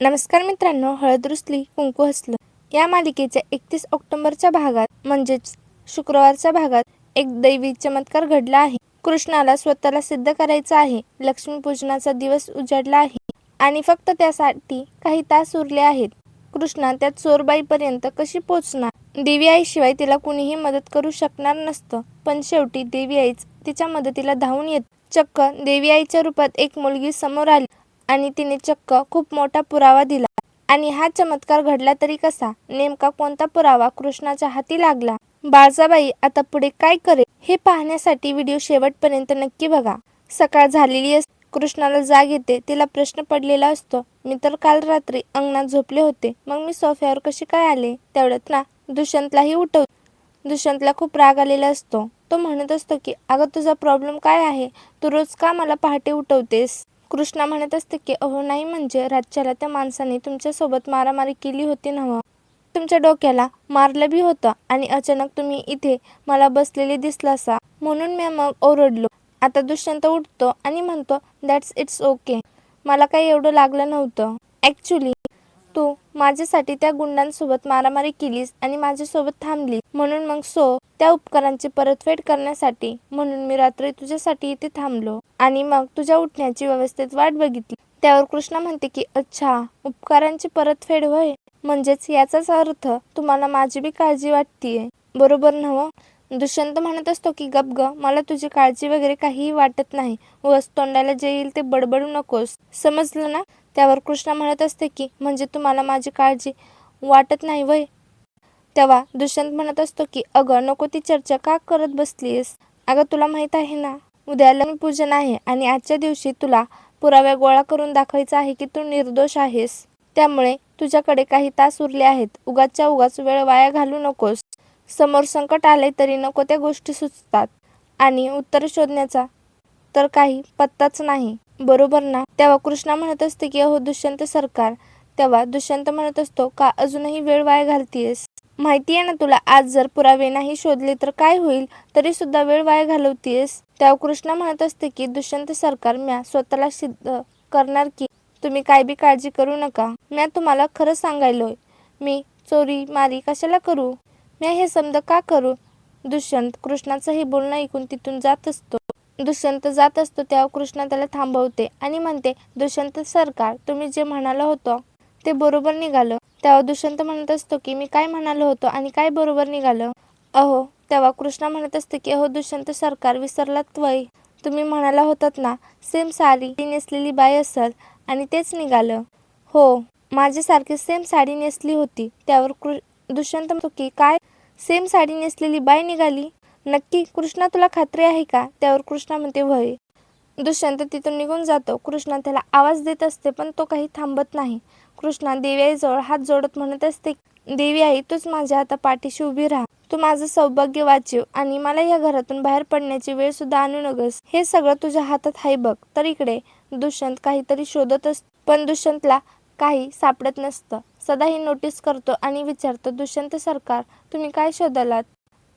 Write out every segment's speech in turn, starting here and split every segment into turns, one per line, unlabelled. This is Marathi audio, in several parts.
नमस्कार मित्रांनो हळद रुसली कुंकू हसलं. या मालिकेच्या एकतीस ऑक्टोबरच्या भागात म्हणजेच शुक्रवारच्या भागात एक दैवी चमत्कार घडला आहे. कृष्णाला स्वतःला सिद्ध करायचं आहे. लक्ष्मीपूजनाचा दिवस उजाडला आहे. आणि फक्त त्यासाठी काही तास उरले आहेत. कृष्णा त्या चोरबाईपर्यंत कशी पोचणार? देवी आईशिवाय तिला कुणीही मदत करू शकणार नसतं. पण शेवटी देवी आईच तिच्या मदतीला धावून येत. चक्क देवी आईच्या रूपात एक मुलगी समोर आली. आणि तिने चक्क खूप मोठा पुरावा दिला. आणि हा चमत्कार घडला तरी कसा? नेमका कोणता पुरावा कृष्णाच्या हाती लागला? बाळजाबाई आता पुढे काय करेल? हे पाहण्यासाठी व्हिडिओ शेवटपर्यंत नक्की बघा. सकाळ झालेली असते कृष्णाला जाग येते तिला प्रश्न पडलेला असतो. मी तर काल रात्री अंगणात झोपले होते. मग मी सोफ्यावर कशी काय आले? तेवढ्यात ना दुष्यंतलाही उठव दुष्यंतला खूप राग आलेला असतो. तो म्हणत असतो की अगं तुझा प्रॉब्लेम काय आहे? तू रोज का मला पहाटे उठवतेस? कृष्णा म्हणत असते की अहो नाही म्हणजे राज्याला त्या माणसाने तुमच्यासोबत मारामारी केली होती नव्ह? तुमच्या डोक्याला मारलं बी होतं आणि अचानक तुम्ही इथे मला बसलेले दिसलासा म्हणून मी मग ओरडलो. आता दुष्यंत उठतो आणि म्हणतो दॅट्स इट्स ओके मला काही एवढं लागलं नव्हतं. ॲक्च्युली तू माझ्यासाठी त्या गुंडांसोबत मारामारी केलीस आणि माझ्यासोबत थांबली म्हणून मग सो त्या उपकारांची परतफेड करण्यासाठी म्हणून मी रात्री तुझ्यासाठी इथे थांबलो आणि मग तुझ्या उठण्याची व्यवस्थेत वाट बघितली. त्यावर कृष्णा म्हणते की अच्छा उपकारांची परतफेड होय. म्हणजेच याचाच अर्थ तुम्हाला माझी बी काळजी वाटतीये. बरोबर नव हो. दुष्यंत म्हणत असतो की गप ग मला तुझी काळजी वगैरे काहीही वाटत नाही. वस तोंडाला जे येईल ते बडबडू नकोस. समजलं ना? त्यावर कृष्णा म्हणत असते की म्हणजे तुम्हाला माझी काळजी वाटत नाही वय? तेव्हा दुष्यंत म्हणत असतो की अगं नको ती चर्चा का करत बसलीस अगं तुला माहीत आहे ना उद्या लग्नपूजन आहे आणि आजच्या दिवशी तुला पुराव्या गोळा करून दाखवायचा आहे की तू निर्दोष आहेस. त्यामुळे तुझ्याकडे काही तास उरले आहेत. उगाचच्या उगाच वेळ वाया घालू नकोस. समोर संकट आले तरी नको त्या गोष्टी सुचतात. आणि उत्तर शोधण्याचा तर काही पत्ताच नाही. बरोबर ना? तेव्हा कृष्णा म्हणत असते की अहो दुष्यंत सरकार. तेव्हा दुष्यंत म्हणत असतो का अजूनही वेळ वाया घालतीयस? माहिती आहे ना तुला आज जर पुरावे नाही शोधले तर काय होईल? तरी सुद्धा वेळ वाया घालवतीयस? तेव्हा कृष्णा म्हणत असते की दुष्यंत सरकार म्या स्वतःला सिद्ध करणार की तुम्ही काय बी काळजी करू नका. म्या तुम्हाला खरं सांगायलोय. मी चोरी मारी कशाला करू? म्या हे समज का करू? दुष्यंत कृष्णाचं हे बोलणं ऐकून तिथून जात असतो. दुष्यंत जात असतो तेव्हा कृष्णा त्याला थांबवते आणि म्हणते दुष्यंत सरकार तुम्ही जे म्हणालो होतो ते बरोबर निघालं तेव्हा दुष्यंत म्हणत असतो की मी काय म्हणालो होतो आणि काय बरोबर निघालं अहो तेव्हा कृष्णा म्हणत असते की अहो दुष्यंत सरकार विसरलात वय. तुम्ही म्हणाला होतात ना सेम साडी नेसलेली बाई असल आणि तेच निघालं. हो माझ्यासारखी सेम साडी नेसली होती. त्यावर कृ दुष्यंत म्हणतो की काय? सेम साडी नेसलेली बाई निघाली? नक्की कृष्णा तुला खात्री आहे का? त्यावर कृष्णा म्हणते वय दुष्यंत तिथून निघून जातो. कृष्णा त्याला आवाज देत असते पण तो काही थांबत नाही. कृष्णा देवी आईजवळ हात जोडत म्हणत असते देवी आई तूच माझ्या आता पाठीशी उभी राहा. तू माझं सौभाग्य वाचीव आणि मला या घरातून बाहेर पडण्याची वेळ सुद्धा आणू नगस हे सगळं तुझ्या हातात आहे बघ. तर इकडे. दुष्यंत काहीतरी शोधत असत पण दुष्यंतला काही सापडत नसतं. सदा ही नोटीस करतो आणि विचारतो दुष्यंत सरकार तुम्ही काय शोधालात?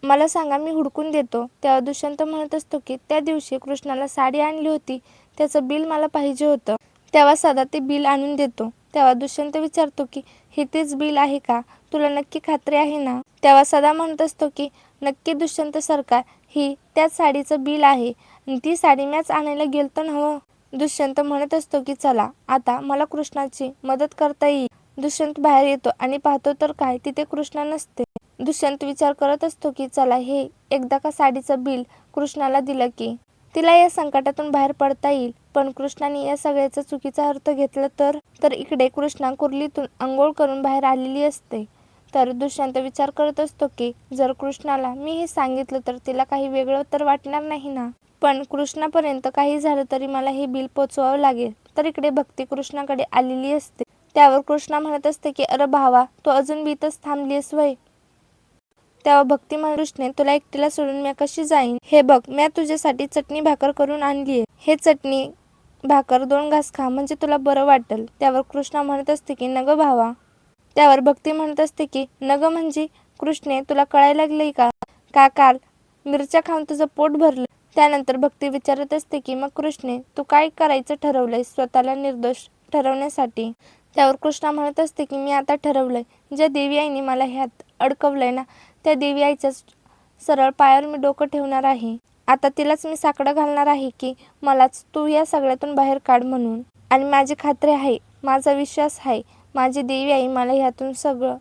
मला सांगा मी हुडकून देतो. तेव्हा दुष्यंत म्हणत असतो की त्या दिवशी कृष्णाला साडी आणली होती. त्याचं बिल मला पाहिजे होतं. तेव्हा सदा ते बिल आणून देतो. तेव्हा दुष्यंत विचारतो की हे तेच बिल आहे का? तुला नक्की खात्री आहे ना? तेव्हा सदा म्हणत असतो की नक्की दुष्यंत सरकार ही त्याच साडीचं बिल आहे. ती साडी मॅच आणायला गेलतो हो? दुष्यंत म्हणत असतो की चला आता मला कृष्णाची मदत करता येईल. दुष्यंत बाहेर येतो आणि पाहतो तर काय तिथे कृष्णा नसते. दुष्यंत विचार करत असतो की चला हे एकदा का साडीचं बिल कृष्णाला दिलं की? तिला या संकटातून बाहेर पडता येईल. पण कृष्णाने या सगळ्याचा चुकीचा अर्थ घेतला तर तर इकडे कृष्णा कुर्लीतून आंघोळ करून बाहेर आलेली असते. तर दुष्यंत विचार करत असतो की जर कृष्णाला मी हे सांगितलं तर तिला काही वेगळं तर वाटणार नाही ना? पण कृष्णापर्यंत काही झालं तरी मला हे बिल पोचवावं लागेल. तर इकडे भक्ती कृष्णाकडे आलेली असते. त्यावर कृष्णा म्हणत असते की अरे भावा तू अजून बीतच थांबलीस वय. तेव्हा भक्ती कृष्णे तुला एकटीला सोडून मी कशी जाईन? हे बघ मी तुझ्यासाठी चटणी भाकर करून आणलीये. हे चटणी भाकर दोन घास खा म्हणजे तुला बरं वाटेल. त्यावर कृष्णा म्हणत असते की नग भावा. त्यावर भक्ती म्हणत असते की नग म्हणजे कृष्णे तुला कळायला लागलंय का? का काल? मिरच्या खाऊन तुझं पोट भरलं. त्यानंतर भक्ती विचारत असते की मग कृष्णे तू काय करायचं ठरवलंय स्वतःला निर्दोष ठरवण्यासाठी? त्यावर कृष्णा म्हणत असते की मी आता ठरवलंय. ज्या देवी आईने मला ह्यात अडकवलंय ना त्या देवी आईच्या सरळ पायावर मी डोकं ठेवणार आहे. आता तिलाच मी साकडं घालणार आहे की मलाच तू या सगळ्यातून बाहेर काढ म्हणून. आणि माझी खात्री आहे माझा विश्वास आहे माझी देवी आई मला ह्यातून सगळं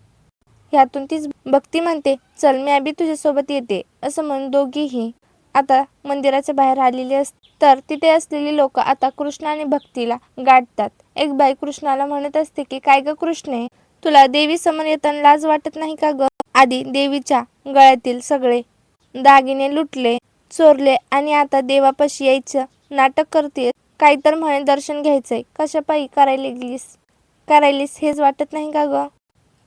ह्यातून तीच भक्ती म्हणते चल मी आबी तुझ्यासोबत येते असं म्हणून दोघीही आता मंदिराच्या बाहेर आलेली अस तर तिथे असलेली लोक आता कृष्ण आणि भक्तीला गाठतात. एक बाई कृष्णाला म्हणत असते की काय ग कृष्णे तुला देवी समोर येताना लाज वाटत नाही का ग? आधी देवीच्या गळ्यातील सगळे दागिने लुटले चोरले आणि आता देवापाशी यायचं नाटक करते. काही तर म्हणे दर्शन घ्यायचंय. कशापायी करायला गेलीस? करायलीस हेच वाटत नाही का ग?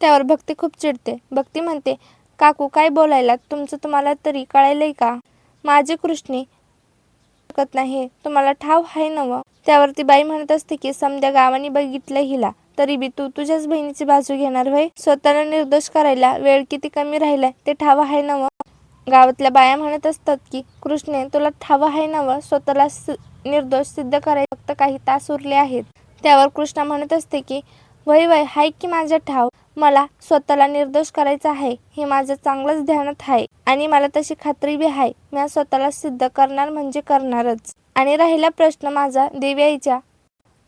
त्यावर भक्ती खूप चिडते. भक्ती म्हणते काकू काय बोलायला तुमचं तुम्हाला तरी कळायलंय का? माझे कृष्णी शकत नाही. तुम्हाला ठाव आहे नव त्यावर ती बाई म्हणत असते की समद्या गावाने बघितलं हिला. तरी बी तू तुझ्याच बहिणीची बाजू घेणार भाई स्वतःला निर्दोष करायला वेळ किती कमी राहिलाय ते ठाव आहे नव. गावातल्या बाया म्हणत असतात की कृष्णे तुला ठाव आहे नव? स्वतःला निर्दोष सिद्ध करायला फक्त काही तास उरले आहेत. त्यावर कृष्णा म्हणत असते की वय वय हाय की माझ्या ठाव? मला स्वतःला निर्दोष करायचं आहे हे माझं चांगलंच ध्यानात आहे आणि मला तशी खात्री बी आहे. मी स्वतःला सिद्ध करणार म्हणजे करणारच. आणि राहिला प्रश्न माझा देवी आईच्या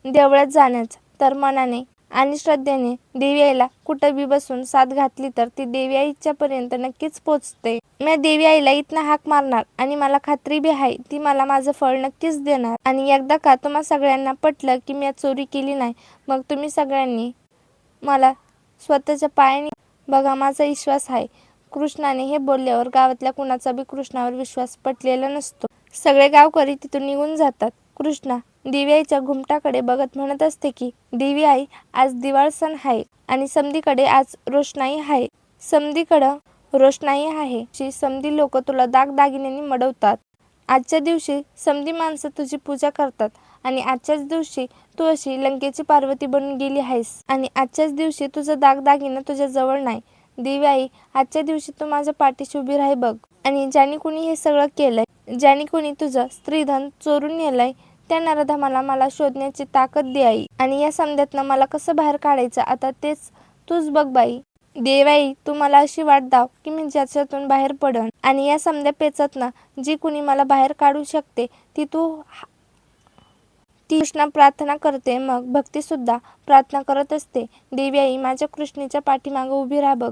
देवळात जाण्याचा. तर मनाने आणि श्रद्धेने देवी आईला कुठं बी बसून साथ घातली तर ती देवी आईच्या पर्यंत नक्कीच पोचते. मी देवी आईला इथनं हाक मारणार आणि मला खात्री बी आहे ती मला माझं फळ नक्कीच देणार. आणि एकदा का तुम्हा सगळ्यांना पटलं की मी चोरी केली नाही मग तुम्ही सगळ्यांनी मला स्वतःच्या पायाने बघा माझा विश्वास आहे. कृष्णाने हे बोलल्यावर गावातल्या कुणाचा बी कृष्णावर विश्वास पटलेला नसतो. सगळे गावकरी तिथून निघून जातात. कृष्णा देवी आईच्या घुमटाकडे बघत म्हणत असते की देवी आई आज दिवाळ सण आहे आणि समधीकडे आज रोषणाई आहे. समधीकडं रोषणाई आहे. शी समधी लोक तुला दागदागिन्यांनी मडवतात. आजच्या दिवशी समधी माणसं तुझी पूजा करतात आणि आजच्याच दिवशी तू अशी लंकेची पार्वती बनून गेली आहेस आणि आजच्याच दिवशी तुझं दागदागिनं तुझ्या जवळ नाही. देवी आई आजच्या दिवशी तू माझ्या पाठीशी उभी राही बघ. आणि ज्याने कुणी हे सगळं केलंय ज्याने कोणी तुझं स्त्रीधन चोरून नेलंय त्या नराधमाला मला शोधण्याची ताकद दे आई. आणि या समध्यातनं मला कसं बाहेर काढायचं आता तेच तूच बघ बाई. देवाई तू मला अशी वाट दाव की मी ज्याच्यातून बाहेर पडन. आणि या समध्या पेचातनं जी कुणी मला बाहेर काढू शकते ती तू ती कृष्णा प्रार्थना करते मग भक्ती सुद्धा प्रार्थना करत असते. देवी आई माझ्या कृष्णीच्या पाठीमागं उभी राहा बघ.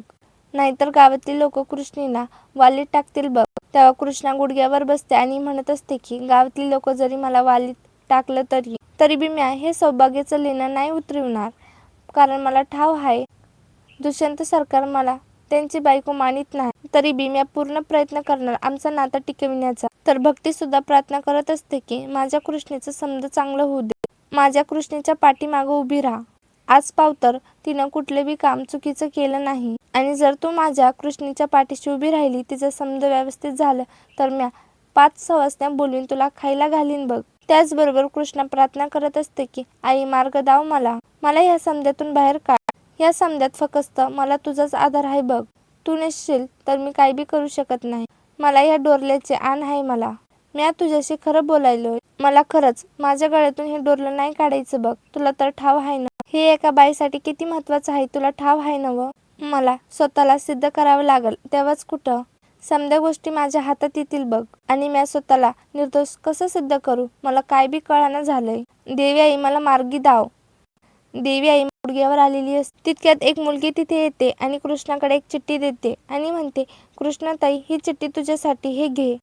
नाहीतर गावातील लोक कृष्णीला वालीत टाकतील बघ. तेव्हा कृष्णा गुडघ्यावर बसते आणि म्हणत असते की गावातील लोक जरी मला वालीत टाकलं तरी तरी बी मी हे सौभाग्याचं लेणं नाही उतरवणार. कारण मला ठाव आहे. दुष्यंत सरकार मला त्यांची बायको मानित नाही. तरी बी मी पूर्ण प्रयत्न करणार आमचं नातं टिकविण्याचा. तर भक्ती सुद्धा प्रार्थना करत असते की माझ्या कृष्णेचं समज चांगलं होऊ दे. माझ्या कृष्णेच्या पाठीमागं उभी राहा. आज पावतर तिनं कुठलं बी काम चुकीचं केलं नाही. आणि जर तू माझ्या कृष्णीच्या पाठीशी उभी राहिली तिचं समज व्यवस्थित झालं तर म्या पाच सवासण्या बोलून तुला खायला घालीन बघ. त्याचबरोबर कृष्ण प्रार्थना करत असते की आई मार्ग दाव मला. मला या समध्यातून बाहेर काढ. या समध्यात फक्त मला तुझाच आधार आहे बघ. तू नसशील तर मी काही बी करू शकत नाही. मला या डोरल्याचे आण आहे मला. मी तुझ्याशी खरं बोलायलोय. मला खरंच माझ्या गळ्यातून हे डोरलं नाही काढायचं बघ. तुला तर ठाव आहे ना. हे एका बाईसाठी किती महत्वाचं आहे? तुला ठाव आहे नवं व मला स्वतःला सिद्ध करावं लागल. तेव्हाच कुठं? समद्या गोष्टी माझ्या हातात येतील बघ. आणि मी स्वतःला निर्दोष कसं सिद्ध करू? मला काय बी कळाना झालंय. देवी आई मला मार्गी दाव देवी आई गुडघ्यावर आलेली असते तितक्यात एक मुलगी तिथे येते आणि कृष्णाकडे एक चिठ्ठी देते आणि म्हणते कृष्णाताई ही चिठ्ठी तुझ्यासाठी हे घे.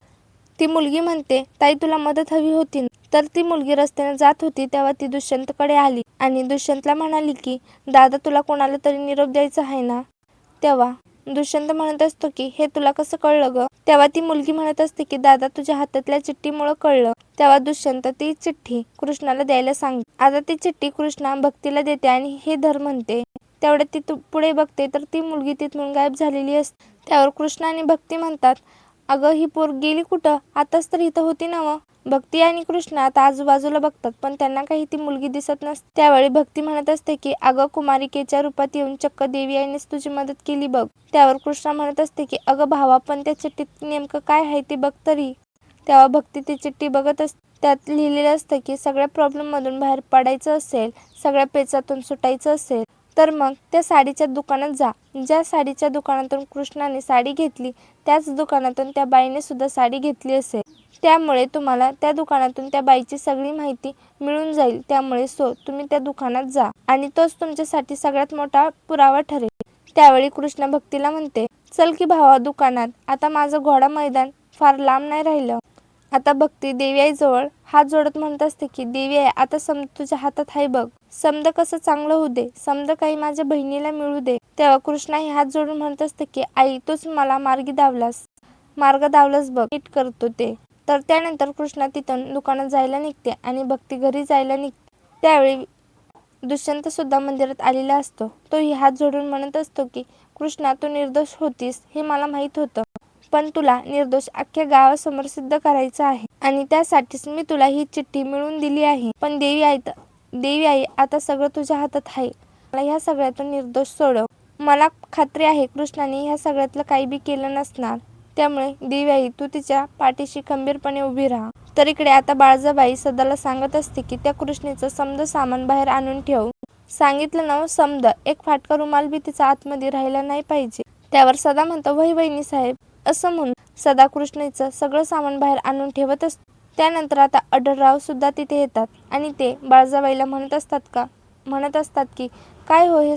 ती मुलगी म्हणते ताई तुला मदत हवी होती तर ती मुलगी रस्त्याने जात होती तेव्हा ती दुष्यंतकडे आली आणि दुष्यंतला म्हणाली की दादा तुला कोणाला तरी निरोप द्यायचा आहे ना? तेव्हा दुष्यंत म्हणत असतो की हे तुला कसं कळलं ग? तेव्हा ती मुलगी म्हणत असते की दादा तुझ्या हातातल्या चिठ्ठीमुळे कळलं. तेव्हा दुष्यंत ती चिठ्ठी कृष्णाला द्यायला सांग आता ती चिठ्ठी कृष्णा भक्तीला देते आणि हे धर म्हणते. तेवढ्यात ती पुढे बघते. तर ती मुलगी तिथून गायब झालेली असते. त्यावर कृष्ण आणि भक्ती म्हणतात अगं ही पोर गेली कुठं? आताच तर इथं होती ना व भक्ती आणि कृष्ण आता आजूबाजूला बघतात पण त्यांना काही ती मुलगी दिसत नसते. त्यावेळी भक्ती म्हणत असते की अगं कुमारिकेच्या रूपात येऊन चक्क देवी आईनेच तुझी मदत केली बघ. त्यावर कृष्ण म्हणत असते की अगं भावा पण त्या चिठ्ठीत नेमकं काय आहे ते बघ तरी. तेव्हा भक्ती ती चिठ्ठी बघत असते त्यात लिहिलेलं असतं की सगळ्या प्रॉब्लेममधून बाहेर पडायचं असेल सगळ्या पेचातून सुटायचं असेल तर मग त्या साडीच्या दुकानात जा. ज्या साडीच्या दुकानातून कृष्णाने साडी घेतली त्याच दुकानातून त्या बाईने सुद्धा साडी घेतली असेल. त्यामुळे तुम्हाला त्या दुकानातून त्या बाईची सगळी माहिती मिळून जाईल. त्यामुळे सो तुम्ही त्या दुकानात जा. आणि तोच तुमच्यासाठी सगळ्यात मोठा पुरावा ठरेल. त्यावेळी कृष्ण भक्तीला म्हणते चल की भावा दुकानात. आता माझं घोडा मैदान फार लांब नाही राहिलं. आता भक्ती देवी आईजवळ हात जोडत म्हणत असते की देवी आई आता समज तुझ्या हातात आहे बघ समद कसं चांगलं होऊ दे समद काही माझ्या बहिणीला मिळू दे. तेव्हा कृष्णा ही हात जोडून म्हणत असते की आई तूच मला मार्गी धावलास. मार्ग धावलास बघ. नीट करतो ते. तर त्यानंतर कृष्णा तिथून दुकानात जायला निघते आणि भक्ती घरी जायला निघते त्यावेळी दुष्यंत सुद्धा मंदिरात आलेला असतो. तोही हात जोडून म्हणत असतो की कृष्णा तू निर्दोष होतीस हे मला माहीत होतं. पण तुला निर्दोष अख्ख्या गावासमोर सिद्ध करायचं आहे आणि त्यासाठीच मी तुला ही चिठ्ठी मिळवून दिली आहे. पण देवी आई देवी आई आता सगळं तुझ्या हातात आहे. मला ह्या सगळ्यातून निर्दोष सोडव. मला खात्री आहे कृष्णाने ह्या सगळ्यातलं काही बी केलं नसणार. त्यामुळे देवी आई तू तिच्या पाठीशी खंबीरपणे उभी राहा. तर इकडे आता बाळजाबाई सदाला सांगत असते की त्या कृष्णेचं समद सामान बाहेर आणून ठेव. सांगितलं ना समद. एक फाटका रुमाल बी तिचा आतमध्ये राहिला नाही पाहिजे. त्यावर सदा म्हणतो वही वहिनी साहेब असं म्हणून सदा कृष्णेचं सगळं सामान बाहेर आणून ठेवत असतो. त्यानंतर आता अडरराव सुद्धा तिथे येतात. आणि ते बाळजाबाईला म्हणत असतात का? म्हणत असतात की काय हो हे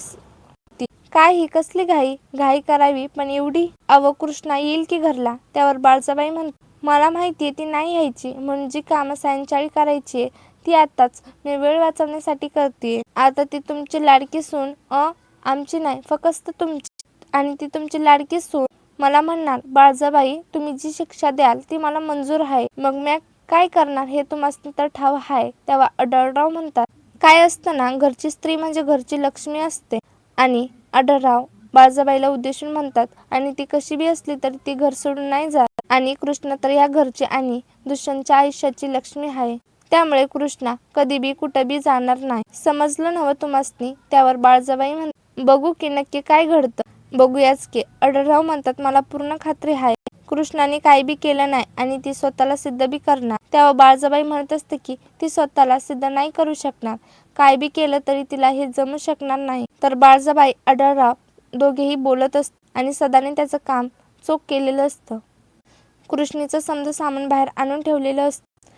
काय ही कसली घाई? घाई करावी पण एवढी अव कृष्णा येईल की घरला त्यावर बाळजाबाई म्हण मला माहितीये ती नाही यायची. म्हणून जी कामं सायंकाळी करायची आहे ती आताच मी वेळ वाचवण्यासाठी करते आता ती तुमची लाडकी सून अ आमची नाही फक्त तुमची. आणि ती तुमची लाडकी सून. मला म्हणणार बाळजाबाई तुम्ही जी शिक्षा द्याल ती मला मंजूर आहे. मग मी काय करणार हे तुम्हाला तर ठाव आहे तेव्हा अडळराव म्हणतात काय असतं ना घरची स्त्री म्हणजे घरची लक्ष्मी असते. आणि अडळराव बाळजाबाईला उद्देशून म्हणतात आणि ती कशी बी असली तरी ती घर सोडून नाही जात. आणि कृष्ण तर या घरची आणि दुष्यंतच्या आयुष्याची लक्ष्मी आहे. त्यामुळे कृष्णा कधी बी कुठं बी जाणार नाही. समजलं नवं तुम्हासनी? त्यावर बाळजाबाई म्हण बघू की नक्की काय घडतं. बघूयाच की अडळराव म्हणतात मला पूर्ण खात्री आहे कृष्णाने काही बी केलं नाही आणि ती स्वतःला सिद्ध बी करणार. तेव्हा बाळजाबाई म्हणत असते की ती स्वतःला सिद्ध नाही करू शकणार. काय बी केलं तरी तिला हे जमू शकणार नाही. तर बाळजाबाई अडळराव दोघेही बोलत असत आणि सदाने त्याचं काम चोख केलेलं असतं. कृष्णीचं समजा सामान बाहेर आणून ठेवलेलं असतं.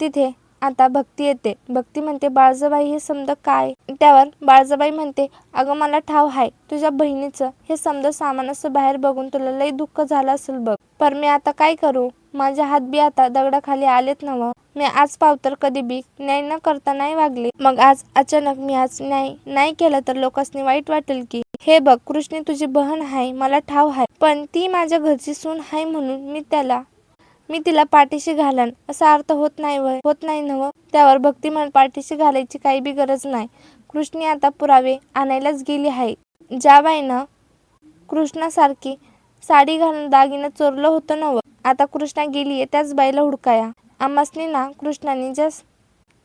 तिथे आता भक्ती येते. भक्ती म्हणते बाळजाबाई हे समद काय? त्यावर बाळजाबाई म्हणते अगं मला ठाव आहे तुझ्या बहिणीचं हे समद सामान असं बाहेर बघून तुला लई दुःख झालं असेल बघ. पर मी आता काय करू? माझ्या हात बी आता दगडाखाली आलेत नव. मी आज पावतर कधी बी न्याय न करता नाही वागले. मग आज अचानक मी आज न्याय नाही केलं तर लोकांनी वाईट वाटेल की. हे बघ कृष्णी तुझी बहन आहे मला ठाव आहे पण ती माझ्या घरची सून आहे म्हणून मी त्याला मी तिला पाठीशी घालन असा अर्थ होत नाही वय. होत नाही नव. त्यावर भक्ती म्हण पाठीशी घालायची काही बी गरज नाही. कृष्णी आता पुरावे आणायलाच गेली आहे. ज्या बाईनं कृष्णासारखी साडी घालून दागिनं चोरलं होतं नव आता कृष्णा गेलीये त्याच बाईला हुडकाया. आम्हासनी ना कृष्णाने ज्या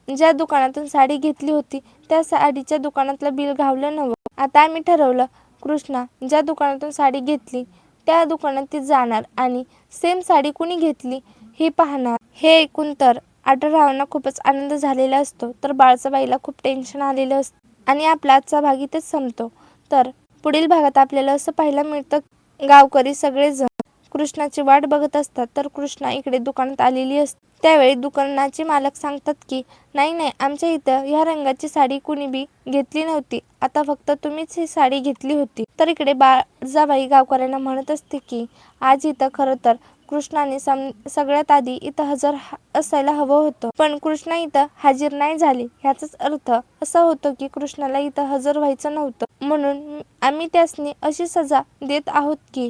ज्या दुकानातून साडी घेतली होती त्या साडीच्या दुकानातलं बिल घावलं नवं. आता आम्ही ठरवलं कृष्णा ज्या दुकानातून साडी घेतली त्या दुकानात ती जाणार आणि सेम साडी कुणी घेतली हे पाहणार. हे ऐकून तर आढळरावांना खूपच आनंद झालेला असतो तर बाळचाबाईला खूप टेन्शन आलेलं असतं. आणि आपला आजचा भाग इथेच संपतो. तर पुढील भागात आपल्याला असं पाहायला मिळतं गावकरी सगळेजण कृष्णाची वाट बघत असतात तर कृष्णा इकडे दुकानात आलेली असते. त्यावेळी दुकानाचे मालक सांगतात की नाही नाही आमच्या इथं ह्या रंगाची साडी कुणी बी घेतली नव्हती. आता फक्त तुम्हीच ही साडी घेतली होती. तर इकडे बाळजाबाई गावकऱ्यांना म्हणत असते की आज इथं खरं तर कृष्णाने सम सगळ्यात आधी इथं हजर असायला हवं होतं. पण कृष्णा इथं हाजीर नाही झाली. ह्याचाच अर्थ असा होतो की कृष्णाला इथं हजर व्हायचं नव्हतं. म्हणून आम्ही त्यासनी अशी सजा देत आहोत की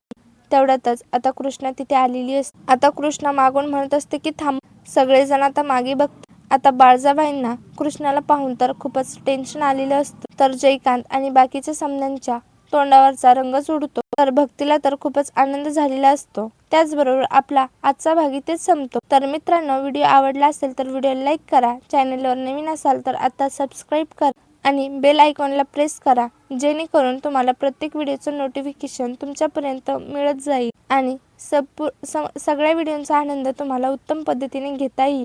तेवढ्यातच आता कृष्णा तिथे आलेली असते आता कृष्णा मागून म्हणत असते की थांब सगळेजण आता मागे बघ. आता बाळजाबाईंना कृष्णाला पाहून तर खूपच टेन्शन आलेलं असतं. तर जयकांत आणि बाकीच्या समन्यांच्या तोंडावरचा रंगच उडतो तर भक्तीला तर खूपच आनंद झालेला असतो. त्याचबरोबर आपला आजचा भाग इथेच संपतो. तर मित्रांनो व्हिडिओ आवडला असेल तर व्हिडिओ लाईक करा. चॅनलवर नवीन असाल तर आता सबस्क्राईब करा. आणि बेल आयकॉनला प्रेस करा जेणेकरून तुम्हाला प्रत्येक व्हिडिओचं नोटिफिकेशन तुमच्यापर्यंत मिळत जाईल. आणि सपू स सगळ्या व्हिडिओंचा आनंद तुम्हाला उत्तम पद्धतीने घेता येईल.